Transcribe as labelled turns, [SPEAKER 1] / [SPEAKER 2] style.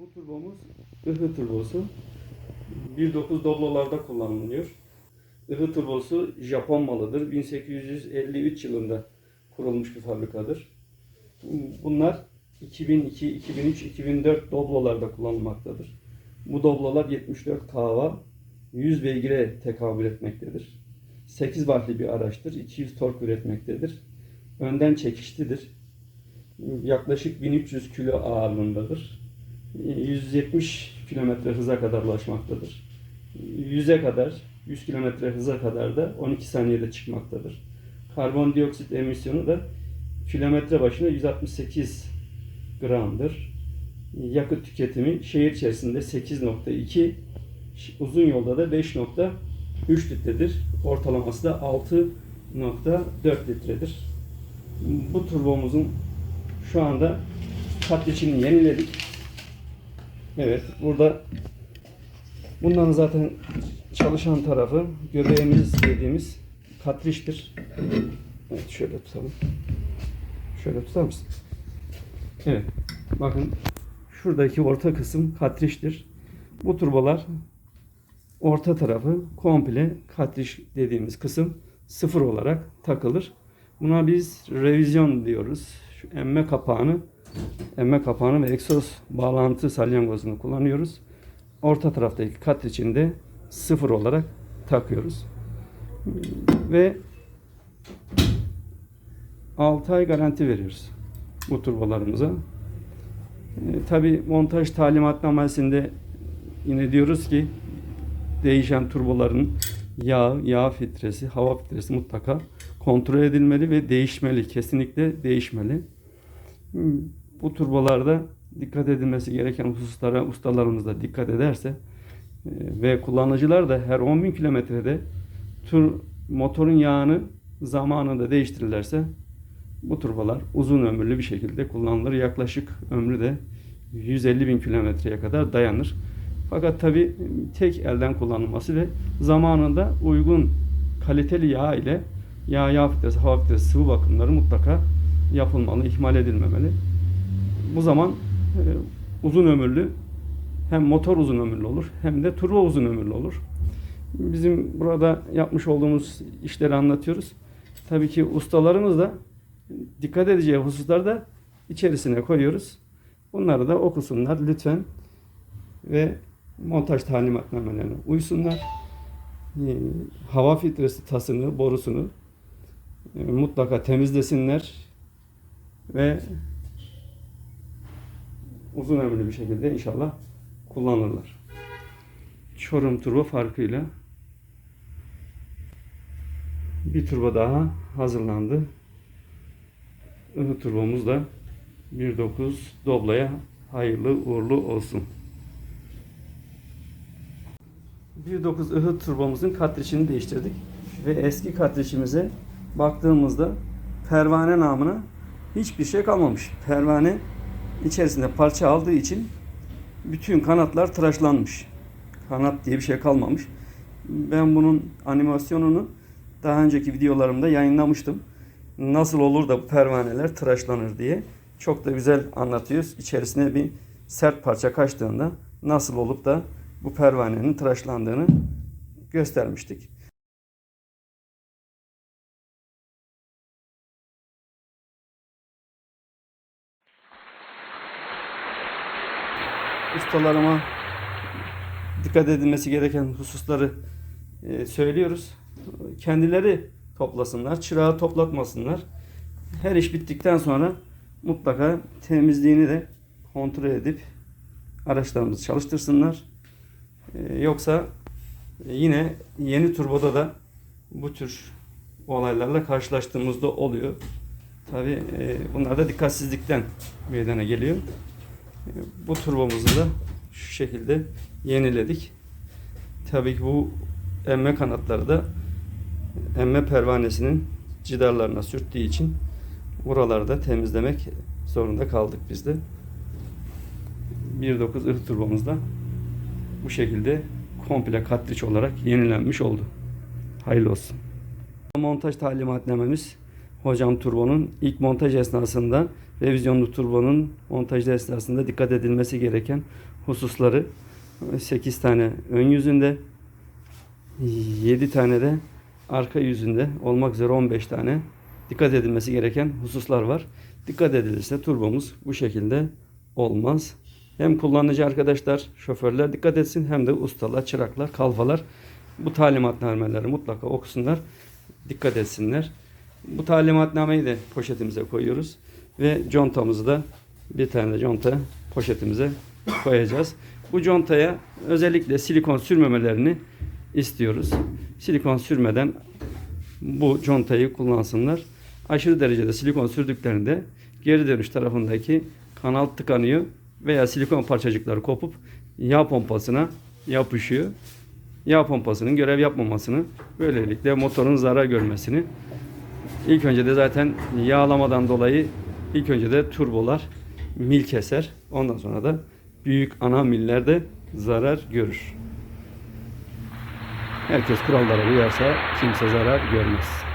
[SPEAKER 1] Bu turbomuz ıhı turbosu. 1.9 Doblo'larda kullanılıyor. Ihı turbosu Japon malıdır. 1853 yılında kurulmuş bir fabrikadır. Bunlar 2002, 2003, 2004 Doblo'larda kullanılmaktadır. Bu Doblo'lar 74 kava 100 beygire tekabül etmektedir. 8 valfli bir araçtır. 200 tork üretmektedir. Önden çekişlidir. Yaklaşık 1300 kilo ağırlığındadır. 170 kilometre hıza kadar ulaşmaktadır. 100'e kadar, 100 kilometre hıza kadar da 12 saniyede çıkmaktadır. Karbondioksit emisyonu da kilometre başına 168 gramdır. Yakıt tüketimi şehir içerisinde 8.2, uzun yolda da 5.3 litredir. Ortalaması da 6.4 litredir. Bu turbomuzun şu anda katliçini yeniledik. Evet, burada bunların zaten çalışan tarafı göbeğimiz dediğimiz katriştir. Evet, şöyle tutalım. Şöyle tutar mısın? Evet. Bakın şuradaki orta kısım katriştir. Bu turbolar orta tarafı komple katriş dediğimiz kısım sıfır olarak takılır. Buna biz revizyon diyoruz. Şu emme kapağını emme kapağını ve egzoz bağlantı salyangozunu kullanıyoruz. Orta taraftaki kat içinde sıfır olarak takıyoruz. Ve 6 ay garanti veriyoruz bu turbolarımıza. E, Tabi montaj talimatnamesinde yine diyoruz ki değişen turboların yağ, yağ filtresi, hava filtresi mutlaka kontrol edilmeli ve değişmeli. Kesinlikle değişmeli. Bu turbolarda dikkat edilmesi gereken hususlara ustalarımız da dikkat ederse e, ve kullanıcılar da her 10.000 kilometrede tur motorun yağını zamanında değiştirirlerse bu turbolar uzun ömürlü bir şekilde kullanılır. Yaklaşık ömrü de 150 bin kilometreye kadar dayanır. Fakat tabi tek elden kullanılması ve zamanında uygun kaliteli yağ ile yağ, yağ filtresi, hava filtresi, sıvı bakımları mutlaka yapılmalı, ihmal edilmemeli. Bu zaman e, uzun ömürlü hem motor uzun ömürlü olur hem de turbo uzun ömürlü olur. Bizim burada yapmış olduğumuz işleri anlatıyoruz. Tabii ki ustalarımız da dikkat edeceği hususları da içerisine koyuyoruz. Bunları da okusunlar lütfen ve montaj talimatnamelerine uysunlar. Ee, Hava filtresi tasını, borusunu e, mutlaka temizlesinler ve uzun ömürlü bir şekilde inşallah kullanırlar. Çorum turbo farkıyla bir turbo daha hazırlandı. Ihı turbomuz da 1.9 Doblo'ya hayırlı uğurlu olsun. 1.9 ıhı turbomuzun katrişini değiştirdik ve eski katrişimize baktığımızda pervane namına hiçbir şey kalmamış. Pervane içerisinde parça aldığı için bütün kanatlar tıraşlanmış. Kanat diye bir şey kalmamış. Ben bunun animasyonunu daha önceki videolarımda yayınlamıştım. Nasıl olur da bu pervaneler tıraşlanır diye. Çok da güzel anlatıyoruz. İçerisine bir sert parça kaçtığında nasıl olup da bu pervanenin tıraşlandığını göstermiştik. Ustalarıma dikkat edilmesi gereken hususları e, söylüyoruz. Kendileri toplasınlar, çırağı toplatmasınlar. Her iş bittikten sonra mutlaka temizliğini de kontrol edip araçlarımızı çalıştırsınlar. Ee, yoksa yine yeni turboda da bu tür olaylarla karşılaştığımızda oluyor. Tabi bunlar da dikkatsizlikten meydana geliyor. Bu turbomuzu da şu şekilde yeniledik. Tabii ki bu emme kanatları da emme pervanesinin cidarlarına sürttüğü için buraları da temizlemek zorunda kaldık biz de. 1.9 ıh turbomuz da bu şekilde komple katriç olarak yenilenmiş oldu. Hayırlı olsun. Montaj talimatnamemiz Hocam turbonun ilk montaj esnasında revizyonlu turbonun montajı esnasında dikkat edilmesi gereken hususları 8 tane ön yüzünde 7 tane de arka yüzünde olmak üzere 15 tane dikkat edilmesi gereken hususlar var. Dikkat edilirse turbomuz bu şekilde olmaz. Hem kullanıcı arkadaşlar, şoförler dikkat etsin hem de ustalar, çıraklar, kalfalar bu talimatnameleri mutlaka okusunlar, dikkat etsinler. Bu talimatnameyi de poşetimize koyuyoruz ve contamızı da bir tane de conta poşetimize koyacağız. Bu contaya özellikle silikon sürmemelerini istiyoruz. Silikon sürmeden bu contayı kullansınlar. Aşırı derecede silikon sürdüklerinde geri dönüş tarafındaki kanal tıkanıyor veya silikon parçacıkları kopup yağ pompasına yapışıyor. Yağ pompasının görev yapmamasını, böylelikle motorun zarar görmesini İlk önce de zaten yağlamadan dolayı ilk önce de turbolar mil keser. Ondan sonra da büyük ana miller de zarar görür. Herkes kurallara uyarsa kimse zarar görmez.